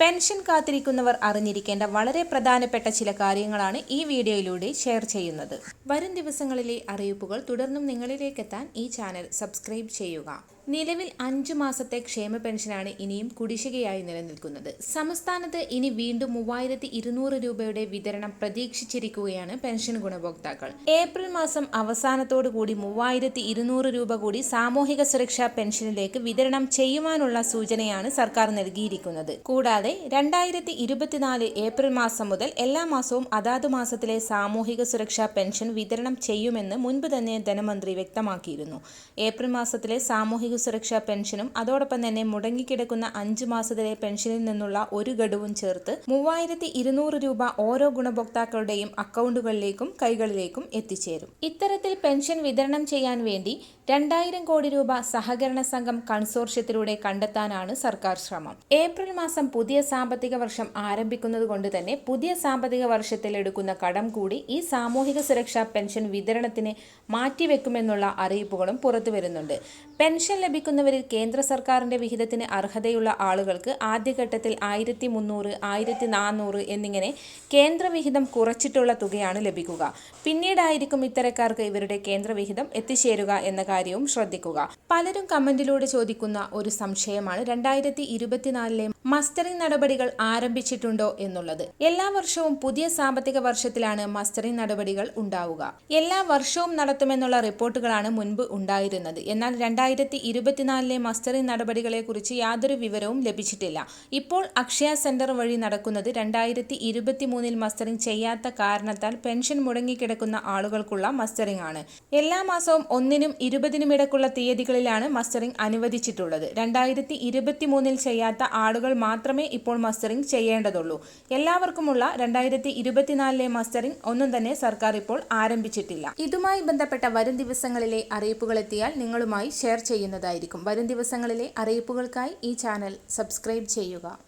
Pension കാത്തിരിക്കുന്നവർ അറിഞ്ഞിരിക്കേണ്ട വളരെ പ്രധാനപ്പെട്ട ചില കാര്യങ്ങളാണ് ഈ വീഡിയോയിലൂടെ ഷെയർ ചെയ്യുന്നത്. വരും ദിവസങ്ങളിലെ അറിയിപ്പുകൾ തുടർന്നും നിങ്ങളിലേക്കെത്താൻ ഈ ചാനൽ സബ്സ്ക്രൈബ് ചെയ്യുക. നിലവിൽ അഞ്ചു മാസത്തെ ക്ഷേമ പെൻഷനാണ് ഇനിയും കുടിശ്ശികയായി നിലനിൽക്കുന്നത്. സംസ്ഥാനത്ത് ഇനി വീണ്ടും മൂവായിരത്തി ഇരുന്നൂറ് രൂപയുടെ വിതരണം പ്രതീക്ഷിച്ചിരിക്കുകയാണ് പെൻഷൻ ഗുണഭോക്താക്കൾ. ഏപ്രിൽ മാസം അവസാനത്തോടു കൂടി മൂവായിരത്തി ഇരുന്നൂറ് രൂപ കൂടി സാമൂഹിക സുരക്ഷാ പെൻഷനിലേക്ക് വിതരണം ചെയ്യുവാനുള്ള സൂചനയാണ് സർക്കാർ നൽകിയിരിക്കുന്നത്. കൂടാതെ രണ്ടായിരത്തി ഇരുപത്തിനാല് ഏപ്രിൽ മാസം മുതൽ എല്ലാ മാസവും അതാത് മാസത്തിലെ സാമൂഹിക സുരക്ഷാ പെൻഷൻ വിതരണം ചെയ്യുമെന്ന് മുൻപ് തന്നെ ധനമന്ത്രി വ്യക്തമാക്കിയിരുന്നു. ഏപ്രിൽ മാസത്തിലെ സാമൂഹിക സുരക്ഷാ പെൻഷനും അതോടൊപ്പം തന്നെ മുടങ്ങിക്കിടക്കുന്ന അഞ്ച് മാസത്തിലെ പെൻഷനിൽ നിന്നുള്ള ഒരു ഗഡുവും ചേർത്ത് മൂവായിരത്തി ഇരുന്നൂറ് രൂപ ഓരോ ഗുണഭോക്താക്കളുടെയും അക്കൗണ്ടുകളിലേക്കും കൈകളിലേക്കും എത്തിച്ചേരും. ഇത്തരത്തിൽ പെൻഷൻ വിതരണം ചെയ്യാൻ വേണ്ടി രണ്ടായിരം കോടി രൂപ സഹകരണ സംഘം കൺസോർഷ്യത്തിലൂടെ കണ്ടെത്താനാണ് സർക്കാർ ശ്രമം. ഏപ്രിൽ മാസം പുതിയ സാമ്പത്തിക വർഷം ആരംഭിക്കുന്നത് കൊണ്ട് തന്നെ പുതിയ സാമ്പത്തിക വർഷത്തിൽ എടുക്കുന്ന കടം കൂടി ഈ സാമൂഹിക സുരക്ഷാ പെൻഷൻ വിതരണത്തിന് മാറ്റിവെക്കുമെന്നുള്ള അറിയിപ്പുകളും പുറത്തു വരുന്നുണ്ട് പെൻഷൻ ലഭിക്കുന്നവരിൽ കേന്ദ്ര സർക്കാരിന്റെ വിഹിതത്തിന് അർഹതയുള്ള ആളുകൾക്ക് ആദ്യഘട്ടത്തിൽ ആയിരത്തി മുന്നൂറ് ആയിരത്തി നാനൂറ് എന്നിങ്ങനെ കേന്ദ്ര വിഹിതം കുറച്ചിട്ടുള്ള തുകയാണ് ലഭിക്കുക. പിന്നീടായിരിക്കും ഇത്തരക്കാർക്ക് ഇവരുടെ കേന്ദ്ര വിഹിതം എത്തിച്ചേരുക എന്ന കാര്യവും ശ്രദ്ധിക്കുക. പലരും കമന്റിലൂടെ ചോദിക്കുന്ന ഒരു സംശയമാണ് രണ്ടായിരത്തി ഇരുപത്തിനാലിലെ മസ്റ്ററിംഗ് നടപടികൾ ആരംഭിച്ചിട്ടുണ്ടോ എന്നുള്ളത്. എല്ലാ വർഷവും പുതിയ സാമ്പത്തിക വർഷത്തിലാണ് മസ്റ്ററിംഗ് നടപടികൾ ഉണ്ടാവുക. എല്ലാ വർഷവും നടത്തുമെന്നുള്ള റിപ്പോർട്ടുകളാണ് മുൻപ് ഉണ്ടായിരുന്നത്. എന്നാൽ രണ്ടായിരത്തി ഇരുപത്തിനാലിലെ മസ്റ്ററിംഗ് നടപടികളെക്കുറിച്ച് യാതൊരു വിവരവും ലഭിച്ചിട്ടില്ല. ഇപ്പോൾ അക്ഷയ സെന്റർ വഴി നടക്കുന്നത് രണ്ടായിരത്തി ഇരുപത്തി മൂന്നിൽ മസ്റ്ററിംഗ് ചെയ്യാത്ത കാരണത്താൽ പെൻഷൻ മുടങ്ങിക്കിടക്കുന്ന ആളുകൾക്കുള്ള മസ്റ്ററിംഗ് ആണ്. എല്ലാ മാസവും ഒന്നിനും ഇരുപതിനും ഇടക്കുള്ള തീയതികളിലാണ് മസ്റ്ററിംഗ് അനുവദിച്ചിട്ടുള്ളത്. രണ്ടായിരത്തി ഇരുപത്തി മൂന്നിൽ ചെയ്യാത്ത ആളുകൾ മാത്രമേ ഇപ്പോൾ മസ്റ്ററിംഗ് ചെയ്യേണ്ടതുള്ളൂ. എല്ലാവർക്കുമുള്ള രണ്ടായിരത്തി ഇരുപത്തിനാലിലെ മസ്റ്ററിംഗ് ഒന്നും തന്നെ സർക്കാർ ഇപ്പോൾ ആരംഭിച്ചിട്ടില്ല. ഇതുമായി ബന്ധപ്പെട്ട വരും ദിവസങ്ങളിലെ അറിയിപ്പുകൾ എത്തിയാൽ നിങ്ങളുമായി ഷെയർ ചെയ്യുന്നതായിരിക്കും വരും ദിവസങ്ങളിലെ അറിയിപ്പുകൾക്കായി ഈ ചാനൽ സബ്സ്ക്രൈബ് ചെയ്യുക.